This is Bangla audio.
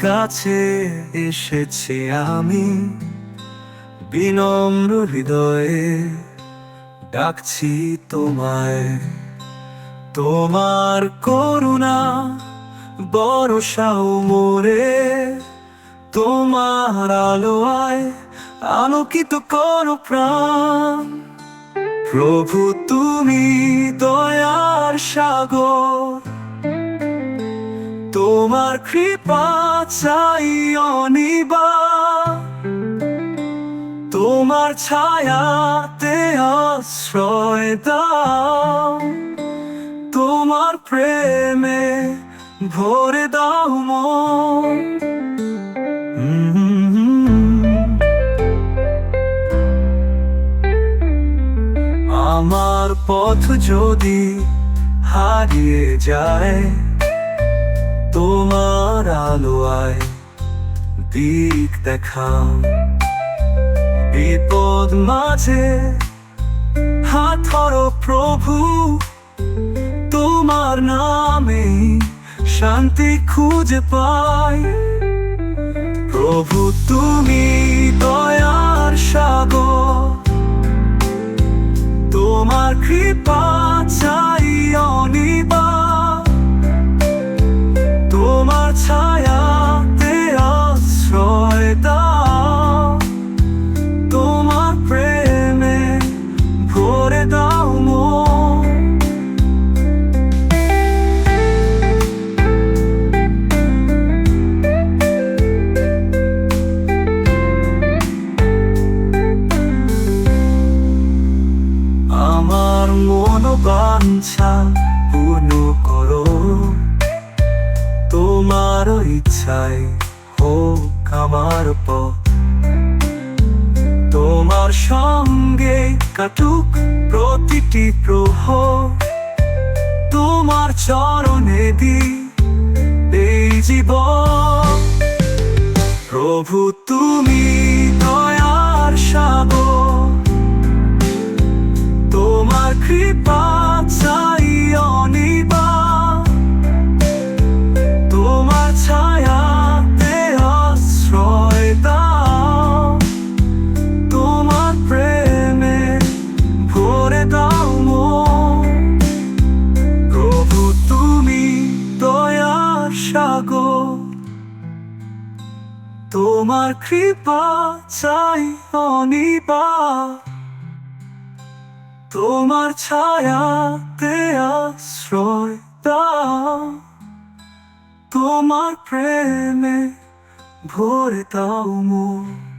কাছে এসেছি আমি। বিনম্র হৃদয়ে ডাকছি তোমায়। তোমার করুণা বরসাও মোরে। তোমার আলোয় আলোকিত করো প্রাণ। প্রভু তুমি দয়ার সাগর। তোমার কৃপা চাই অনিবা। তোমার ছায়াতে আশ্রয় দাও। তোমার প্রেমে ভরে দাও মন। আমার পথ যদি হারিয়ে যায় তোমার আলোয় দিক দেখাও। বিপদ মাঝে হাত ধরো প্রভু, তোমার নামে শান্তি খুঁজে পাই। প্রভু, তুমি দয়ার সাগর, তোমার কৃপা চাই। আমার মনোবাঞ্ছা পূর্ণ করো। তোমার ইচ্ছায় হোক আমার পথ। তোমার সঙ্গে কাটুক প্রতিটি প্রহ। তোমার চরণে দি এই জীবন। প্রভু তুমি সাগর তোমার কৃপা চাই অনিবা তোমার ছায়াতে আশ্রয় দাও। তোমার প্রেমে ভরে দাও মন।